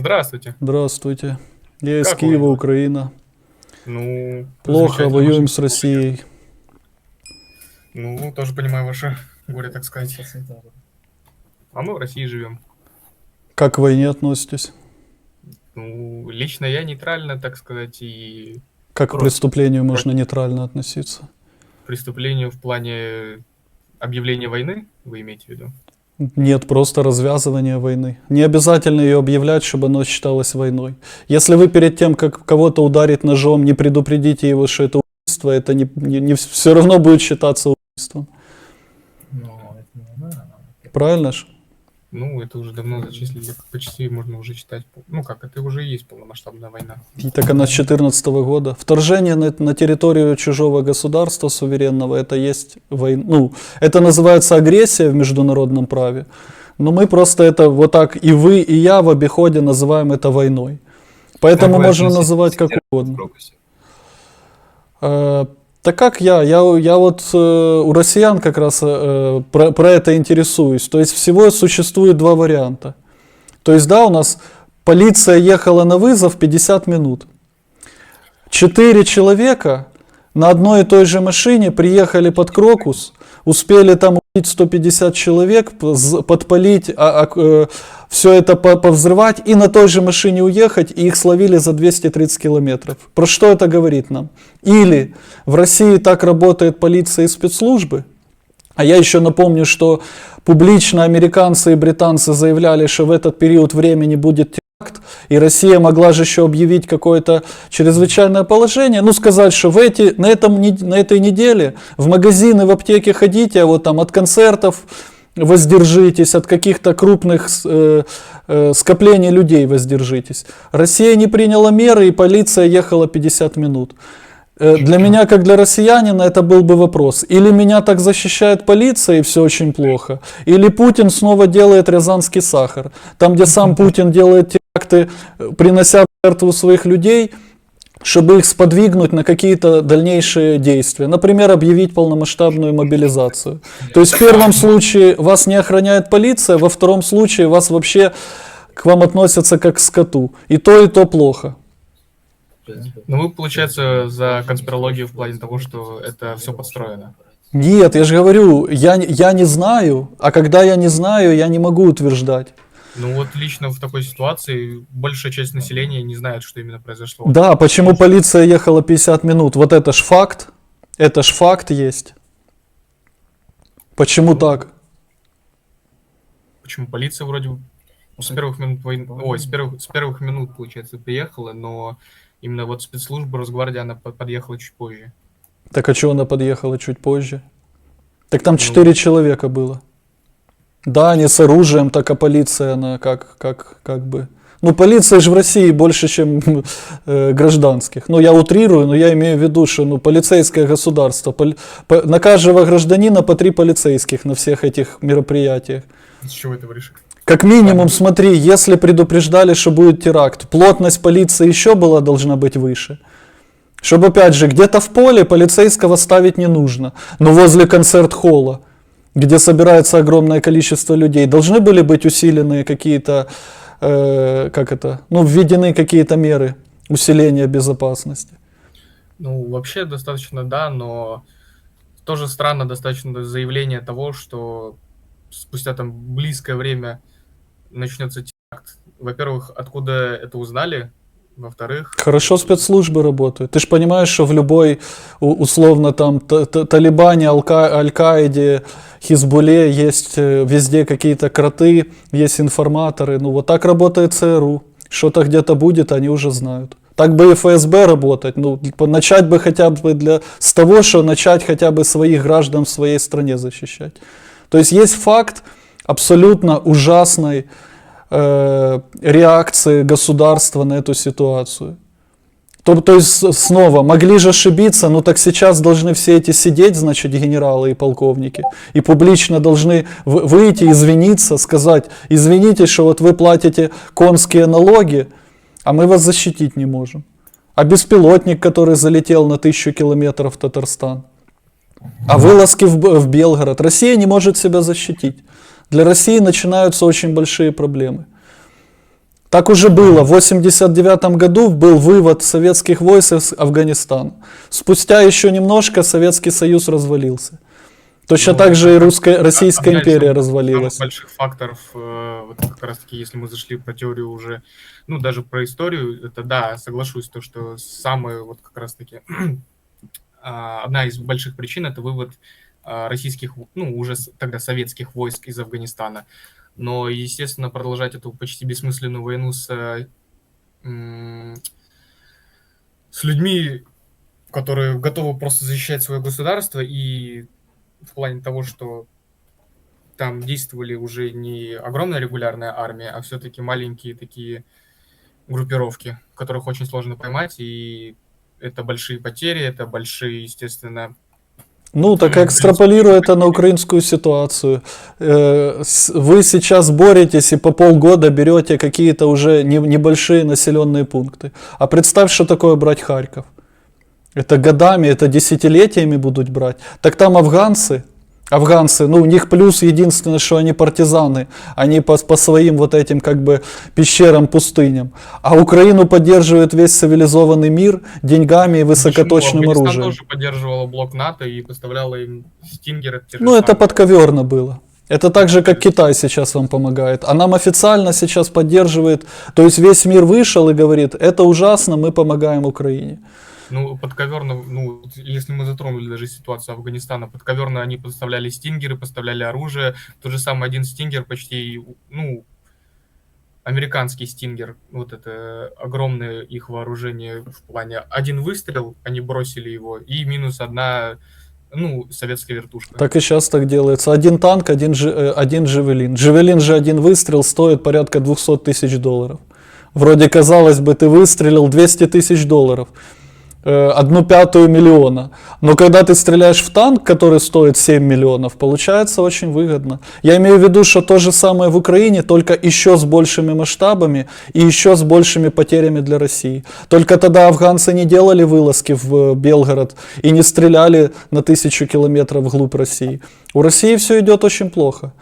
Здравствуйте. Здравствуйте. Я из Как Киева, вы? Украина. Ну, Плохо, воюем с Россией. Ну, тоже понимаю ваше горе, так сказать. А мы в России живем. Как к войне относитесь? Ну, лично я нейтрально, так сказать, и Как к Просто. преступлению можно нейтрально относиться? к преступлению в плане объявления войны, вы имеете в виду? Нет, просто развязывание войны. Не обязательно ее объявлять, чтобы оно считалось войной. Если вы перед тем, как кого-то ударить ножом, не предупредите его, что это убийство, это не, не, все равно будет считаться убийством. Не война. Правильно же? Ну, это уже давно зачислили, почти можно уже считать. Ну как, это уже и есть полномасштабная война. И так она с 2014 года. Вторжение на, на территорию чужого государства суверенного, это есть война. Ну, это называется агрессия в международном праве. Но мы просто это вот так, и вы, и я в обиходе называем это войной. Поэтому можно называть как угодно. Э, Так как я? Я, я вот э, у россиян как раз э, про, про это интересуюсь. То есть всего существует два варианта. То есть, да, у нас полиция ехала на вызов 50 минут. Четыре человека на одной и той же машине приехали под Крокус, успели там убить 150 человек, подпалить, а, все это по- повзрывать и на той же машине уехать, и их словили за 230 километров. Про что это говорит нам? Или в России так работает полиция и спецслужбы, а я еще напомню, что публично американцы и британцы заявляли, что в этот период времени будет теракт, и Россия могла же еще объявить какое-то чрезвычайное положение, ну сказать, что в эти, на, этом, на этой неделе в магазины, в аптеки ходите, а вот там от концертов воздержитесь, от каких-то крупных э, э, скоплений людей воздержитесь. Россия не приняла меры, и полиция ехала 50 минут. Э, Для меня, как для россиянина, это был бы вопрос. Или меня так защищает полиция, и все очень плохо, или Путин снова делает рязанский сахар. Там, где сам Путин делает теракты, принося в жертву своих людей, чтобы их сподвигнуть на какие-то дальнейшие действия. Например, объявить полномасштабную мобилизацию. То есть в первом случае вас не охраняет полиция, во втором случае вас вообще к вам относятся как к скоту. И то, и то плохо. Ну, вы, получается, за конспирологию в плане того, что это все подстроено. Нет, я же говорю, я, я не знаю, а когда я не знаю, я не могу утверждать. Ну, вот лично в такой ситуации большая часть населения не знает, что именно произошло. Да, почему полиция ехала 50 минут? Вот это ж факт. Это ж факт есть. Почему так? Почему полиция вроде бы с первых минут войны, ой, с первых, с первых минут, получается, приехала, но именно вот спецслужба Росгвардия, она под- подъехала чуть позже. Так а что она подъехала чуть позже? Так там Ну. 4 человека было. Да, они с оружием, так а полиция, она как, как, как бы... Ну, полиция же в России больше, чем э, гражданских. Ну, я утрирую, но я имею в виду, что ну, полицейское государство. Пол- по- на каждого гражданина по три полицейских на всех этих мероприятиях. С чего это решили? Как минимум, смотри, если предупреждали, что будет теракт, плотность полиции еще была должна быть выше. Чтобы, опять же, где-то в поле полицейского ставить не нужно, но возле концерт-холла, где собирается огромное количество людей, должны были быть усилены какие-то, э, как это, ну, введены какие-то меры усиления безопасности. Ну, вообще достаточно, да, но тоже странно достаточно заявление того, что спустя там близкое время начнется теракт. Во-первых, откуда это узнали? Во-вторых, Хорошо спецслужбы работают. Ты же понимаешь, что в любой, условно, там, та- та- Талибане, Алка- Аль-Каиде, Хизбуле есть э, везде какие-то кроты, есть информаторы. Ну, вот так работает ЦРУ. Что-то где-то будет, они уже знают. Так бы и ФСБ работать. Ну, начать бы хотя бы для, с того, что начать хотя бы своих граждан в своей стране защищать. То есть есть факт абсолютно ужасной э, реакции государства на эту ситуацию. То, то есть снова, могли же ошибиться, но так сейчас должны все эти сидеть, значит, генералы и полковники, и публично должны вы- выйти, извиниться, сказать, извините, что вот вы платите конские налоги, а мы вас защитить не можем. А беспилотник, который залетел на тысячу километров в Татарстан, а вылазки в, в Белгород, Россия не может себя защитить. Для России начинаются очень большие проблемы. Так уже было. В 89 году был вывод советских войск из Афганистана. Спустя еще немножко Советский Союз развалился. Точно Ну, так же и русская, Российская из империя развалилась. самых больших факторов, э, вот как раз таки, если мы зашли про теорию уже, ну, даже про историю, это да, соглашусь, то, что самое, вот как раз таки, а, одна из больших причин это вывод российских, ну, уже тогда советских войск из Афганистана. Но, естественно, продолжать эту почти бессмысленную войну с, с людьми, которые готовы просто защищать свое государство, и в плане того, что там действовали уже не огромная регулярная армия, а все-таки маленькие такие группировки, которых очень сложно поймать, и это большие потери, это большие, естественно, Ну, так экстраполируя это на украинскую ситуацию. Э, Вы сейчас боретесь и по полгода берете какие-то уже не- небольшие населенные пункты. А представь, что такое брать Харьков. Это годами, это десятилетиями будут брать. Так там афганцы, афганцы, ну у них плюс единственное, что они партизаны, они по, по своим вот этим как бы пещерам, пустыням. А Украину поддерживает весь цивилизованный мир деньгами и высокоточным Почему? Афганистан оружием. тоже поддерживала блок НАТО и поставляла им стингеры. Ну, это подковерно было. Это так же, как Китай сейчас вам помогает. А нам официально сейчас поддерживает, то есть весь мир вышел и говорит, это ужасно, мы помогаем Украине. Ну, подковерно, ну, если мы затронули даже ситуацию Афганистана, подковерно они поставляли стингеры, поставляли оружие. Тот же самый один стингер почти, ну, американский стингер, вот это огромное их вооружение в плане один выстрел, они бросили его, и минус одна, ну, советская вертушка. Так и сейчас так делается. Один танк, один, э, один джевелин. Джевелин же один выстрел стоит порядка 200 тысяч долларов. Вроде, казалось бы, ты выстрелил 200 тысяч долларов. Э, Одну пятую миллиона. Но когда ты стреляешь в танк, который стоит 7 миллионов, получается очень выгодно. Я имею в виду, что то же самое в Украине, только еще с большими масштабами и еще с большими потерями для России. Только тогда афганцы не делали вылазки в э, Белгород и не стреляли на тысячу километров вглубь России. У России все идет очень плохо.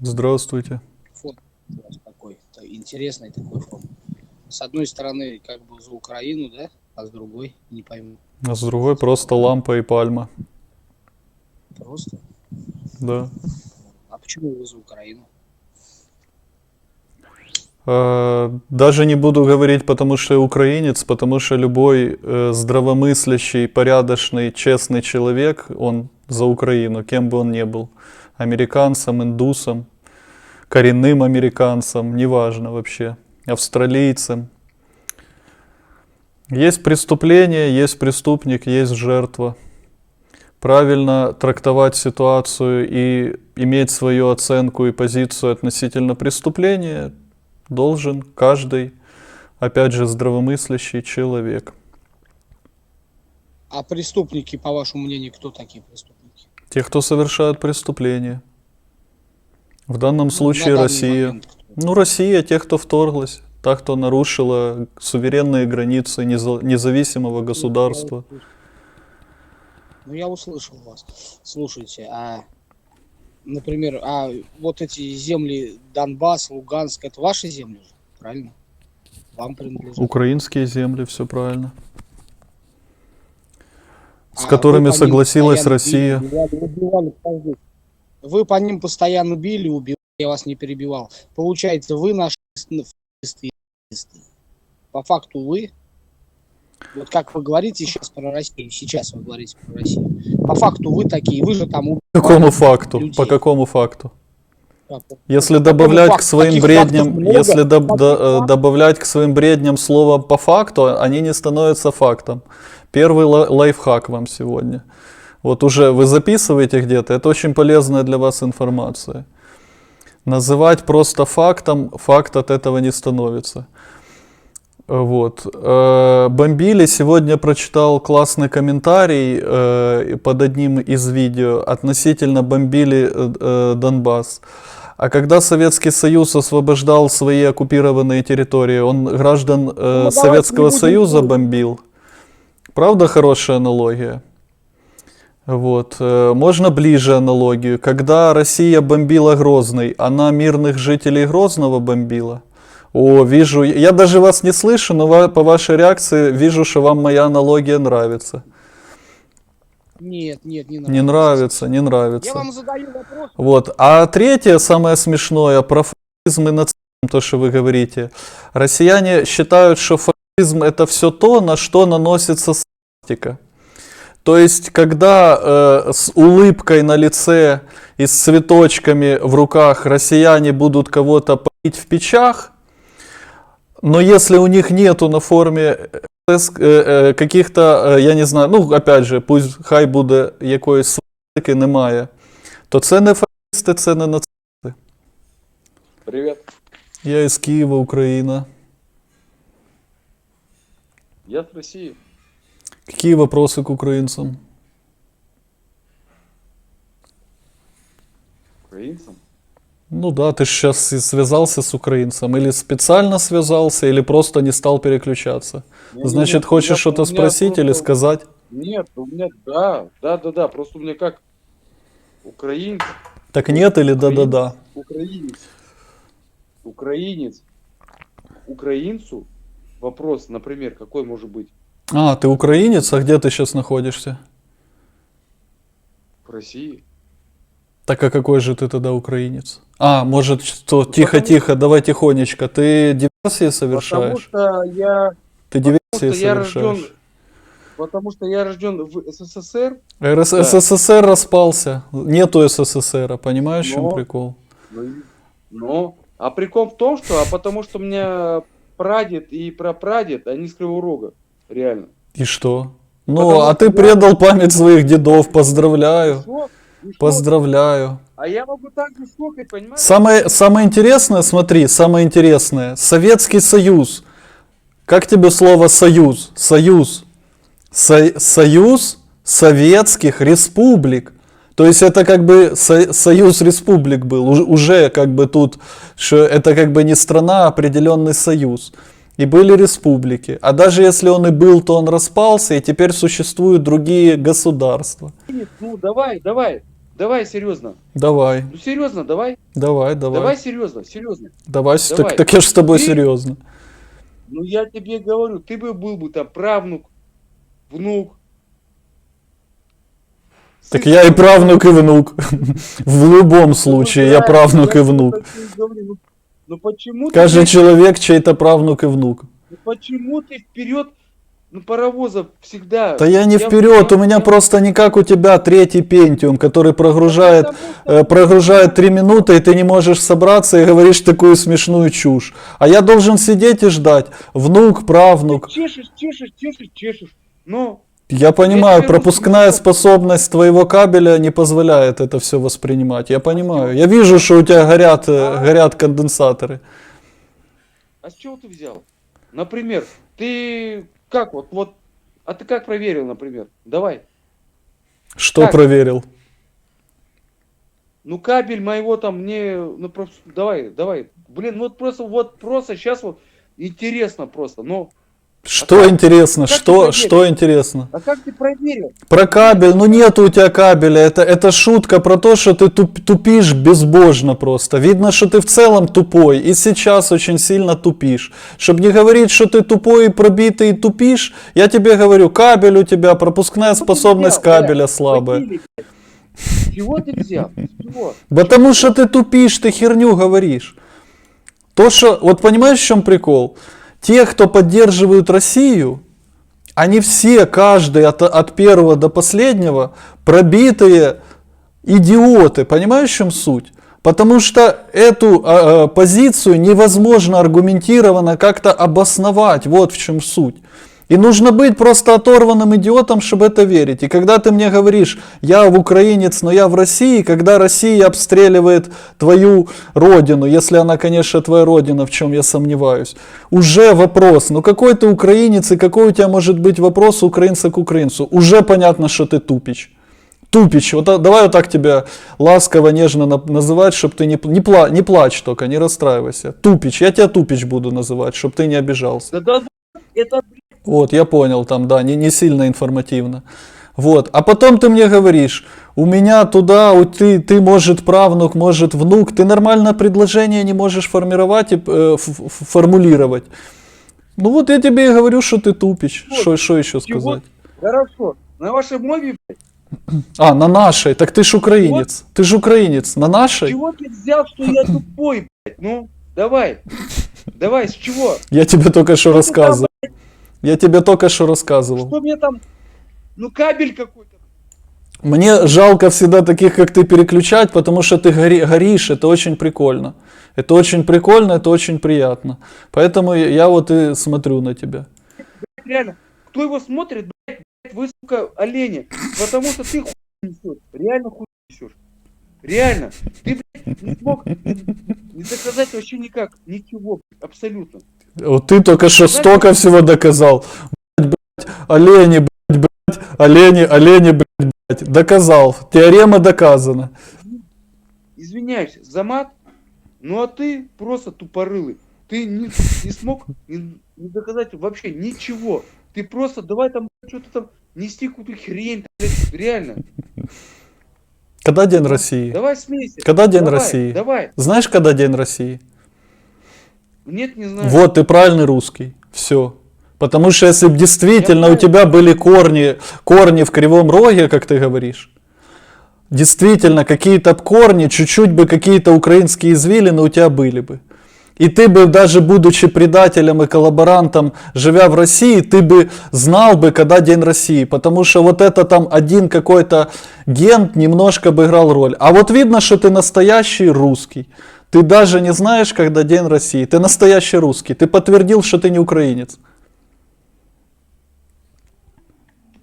Здравствуйте. фон у вас такой, та- интересный такой фон. С одной стороны, как бы за Украину, да, а с другой, не пойму, А с другой просто лампа и пальма. просто. Да. А почему вы за Украину? Э, Даже не буду говорить, потому что я украинец, потому что любой э, здравомыслящий, порядочный, честный человек, он за Украину, кем бы он ни был. Американцем, индусом, коренным американцем, неважно вообще, австралийцем. Есть преступление, есть преступник, есть жертва. Правильно трактовать ситуацию и иметь свою оценку и позицию относительно преступления должен каждый, опять же, здравомыслящий человек. А преступники, по вашему мнению, кто такие преступники? Те, кто совершают преступления. В данном Ну, случае Россия. момент? Ну, Россия, те, кто вторглась, та, кто нарушила суверенные границы неза- независимого государства. Ну, я услышал вас. Слушайте, а, например, а вот эти земли Донбасс, Луганск, это ваши земли же, правильно? Вам принадлежат. Украинские земли, все правильно. С А которыми вы согласилась Россия. убивали, убивали. Вы по ним постоянно били, убивали, я вас не перебивал. Получается, вы наши фашисты. По факту вы, вот как вы говорите сейчас про Россию, сейчас вы говорите про Россию. По факту вы такие, вы же там. По какому факту? людей. По какому факту? Если добавлять к своим бредням, если доб- фактов. добавлять к своим бредням слово по факту, они не становятся фактом. Первый ла- лайфхак вам сегодня. Вот уже вы записываете где-то, это очень полезная для вас информация. Называть просто фактом, факт от этого не становится. Вот. Э, Бомбили. Сегодня прочитал классный комментарий э, под одним из видео относительно бомбили э, Донбасс. А когда Советский Союз освобождал свои оккупированные территории, он граждан давайте Советского Союза бомбил. Правда хорошая аналогия? Вот. э, Можно ближе аналогию. Когда Россия бомбила Грозный, она мирных жителей Грозного бомбила? О, вижу, я даже вас не слышу, но по вашей реакции вижу, что вам моя аналогия нравится. Нет, нет, не нравится. Не нравится, не Я нравится. вам задаю вопрос. Вот. А третье, самое смешное, про фашизм и нацизм, то, что вы говорите. Россияне считают, что фашизм это все то, на что наносится свастика. То есть, когда э, с улыбкой на лице и с цветочками в руках россияне будут кого-то поить в печах, но если у них нету на форме СС, э, е, каких-то, е, я не знаю, ну опять же, пусть хай буде якоїсь свастики, немає, то це не фашисти, це не нацисти. Привет. Я із Києва, Україна. Я с России. Какие вопросы к украинцам? Украинцам. Ну да, ты сейчас связался с украинцем, или специально связался, или просто не стал переключаться. Не, Значит, не, не, хочешь что-то спросить или просто- сказать? Нет, у меня, да, да, да, да, просто у меня как украинец, Так нет или да-да-да? украинец, украинец, украинцу вопрос, например, какой может быть А, ты украинец, а где ты сейчас находишься? в России? Так а какой же ты тогда украинец? А, может, что, Ну, тихо-тихо, давай тихонечко. Ты диверсии Потому совершаешь? что я, Ты потому диверсии что я рожден, совершаешь? потому что я рожден в СССР, РС- Да. СССР распался. Нету СССР, понимаешь, в чем Но- прикол? ну, но, а прикол в том, что, а потому что у меня прадед и прапрадед, они с Кривого Рога, реально. И что? Ну, Потому а что ты я- предал память своих дедов, поздравляю. Что? Поздравляю. А я могу так же сколько, понимаешь? Самое, самое интересное, смотри, самое интересное. Советский Союз. Как тебе слово союз? Союз. Со- союз Советских Республик. То есть это как бы со- союз республик был. Уж- уже как бы тут, что это как бы не страна, а определенный союз. И были республики. А даже если он и был, то он распался, и теперь существуют другие государства. Ну давай, давай, давай серьезно. Давай, Ну серьезно, давай, давай, давай. давай серьезно, серьезно. Давай, Давай. Так, так я же с тобой Ты- серьезно. Ну я тебе говорю, ты бы был бы там правнук, внук. Так сын. я и правнук, и внук. В любом Ну, случае, да, я правнук и внук. говорю, Ну, ну почему ты, Каждый блядь, человек чей-то правнук и внук. ну почему ты вперед, ну паровоза всегда. Да я не вперед, у меня просто не как у тебя третий пентиум, который прогружает, э, прогружает три минуты, и ты не можешь собраться и говоришь такую смешную чушь. А я должен сидеть и ждать. Внук, правнук. Чешешь, чешешь, чешешь, чешешь. Ну, Я понимаю, пропускная способность твоего кабеля не позволяет это все воспринимать. Я понимаю. Я вижу, что у тебя горят, э, горят конденсаторы. а с чего ты взял? Например, ты как вот, вот, а ты как проверил, например? Давай. Что Как? проверил? Ну кабель моего там мне, ну просто, давай, давай. Блин, вот просто, вот просто сейчас вот интересно просто. Ну, Что как? интересно? Как ты Что, что интересно? а как ты проверил? Про кабель, ну нет у тебя кабеля, это, это шутка про то, что ты туп- тупишь безбожно просто. Видно, что ты в целом тупой, и сейчас очень сильно тупишь. Чтобы не говорить, что ты тупой и пробитый и тупишь, я тебе говорю, кабель у тебя, пропускная Что ты способность взял, кабеля слабая. Чего ты взял? Чего? Потому что ты тупишь, ты херню говоришь. То, что, вот понимаешь, в чем прикол? Те, кто поддерживают Россию, они все, каждый от, от первого до последнего, пробитые идиоты. Понимаешь, в чем суть? Потому что эту а, позицию невозможно аргументированно как-то обосновать. Вот в чем суть. И нужно быть просто оторванным идиотом, чтобы это верить. И когда ты мне говоришь, я в украинец, но я в России, когда Россия обстреливает твою родину, если она, конечно, твоя родина, в чем я сомневаюсь, уже вопрос, ну какой ты украинец и какой у тебя может быть вопрос украинца к украинцу? Уже понятно, что ты тупич. Тупич, вот давай вот так тебя ласково, нежно на- называть, чтобы ты не, не, пла- не плачь только, не расстраивайся. Тупич, я тебя тупич буду называть, чтобы ты не обижался. Да, это, Вот, я понял, там, да, не, не сильно информативно. Вот. А потом ты мне говоришь, у меня туда, у ты, ты, может, правнук, может, внук. Ты нормально предложение не можешь формировать и э, формулировать. Ну вот я тебе и говорю, что ты тупич. Вот. Что, что еще Чего? сказать? Хорошо. На вашей мове, блядь, А, на нашей. Так ты ж украинец. Ты ж украинец. На нашей? чего ты взял, что я тупой, блядь? Ну, давай. Давай, с чего? Я тебе только что рассказывал. Я тебе только что рассказывал. Что мне там? Ну, кабель какой-то. Мне жалко всегда таких, как ты, переключать, потому что ты гори- горишь, это очень прикольно. Это очень прикольно, это очень приятно. Поэтому я, вот и смотрю на тебя. Реально. Кто его смотрит, блядь, вы, сука, олени. Потому что ты хуй несешь. Реально хуй несешь. Реально. Ты, блядь, не смог не доказать вообще никак. Ничего. Абсолютно. Вот ты только что столько всего доказал. Блядь, блядь, олени, блядь, блядь, олени, олени, блядь, блядь. Доказал. Теорема доказана. Извиняюсь за мат, ну а ты просто тупорылый. Ты не, не смог не, не доказать вообще ничего. Ты просто давай там что-то там нести какую-то хрень, блядь, реально. Когда День России? Давай смейся. Когда День Давай, России? Давай. Знаешь, когда День России? Нет, не знаю. Вот, ты правильный русский. Все. Потому что если бы действительно у тебя были корни, корни в кривом роге, как ты говоришь, действительно какие-то корни, чуть-чуть бы какие-то украинские извилины у тебя были бы. И ты бы, даже будучи предателем и коллаборантом, живя в России, ты бы знал бы, когда День России. Потому что вот это там один какой-то ген немножко бы играл роль. А вот видно, что ты настоящий русский. Ты даже не знаешь, когда День России. Ты настоящий русский. Ты подтвердил, что ты не украинец.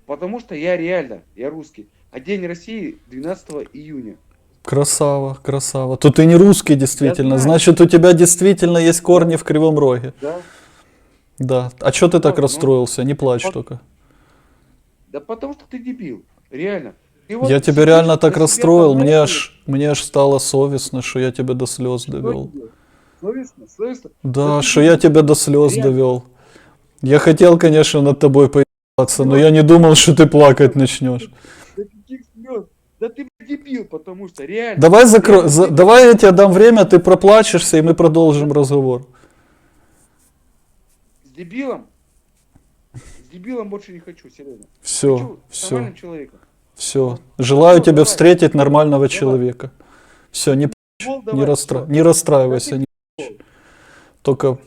Потому что я реально, я русский. А День России 12 июня. Красава, красава. То ты не русский действительно. Значит, у тебя действительно есть корни в кривом роге. Да? Да. А что ты так ну, расстроился? Не плачь только. Да потому что ты дебил. Реально. Вот Я тебя реально так расстроил. Мне аж, мне аж стало совестно, что я тебя до слез довел. Совестно, совестно. Да, что я тебя до слез довел. Я хотел, конечно, над тобой поебаться, но я не думал, что ты плакать начнешь. Да каких слез? Да ты дебил, потому что реально. Давай закро... За- Давай я тебе дам время, ты проплачешься, и мы продолжим разговор. С дебилом? С дебилом больше не хочу, серьезно. Все, хочу с все, нормальным человеком. все. Желаю Всё, тебе давай. встретить нормального Давай. человека. Все, не, Футбол не, давай, расстра... всё. не расстраивайся. не- футбол. Только,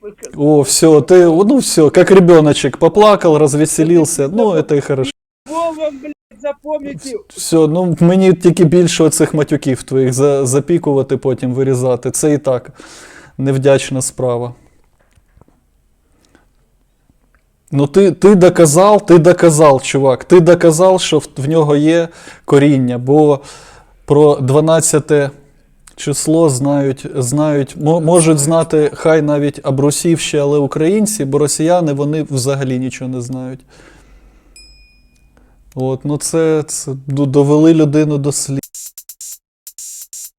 Сука. о, все, ты, ну все, как ребеночек, поплакал, развеселился, ну это і хорошо. Футбол вам, блядь, запомните. Все, ну мені тільки більше оцих матюків твоїх за, запікувати, потім вирізати. Це і так невдячна справа. Ну, ти, ти доказав, ти доказав, чувак. Ти доказав, що в, нього є коріння, бо про 12 число знають, знають, можуть знати хай навіть абрусівші, але українці, бо росіяни вони взагалі нічого не знають. От, ну це, це довели людину до слів.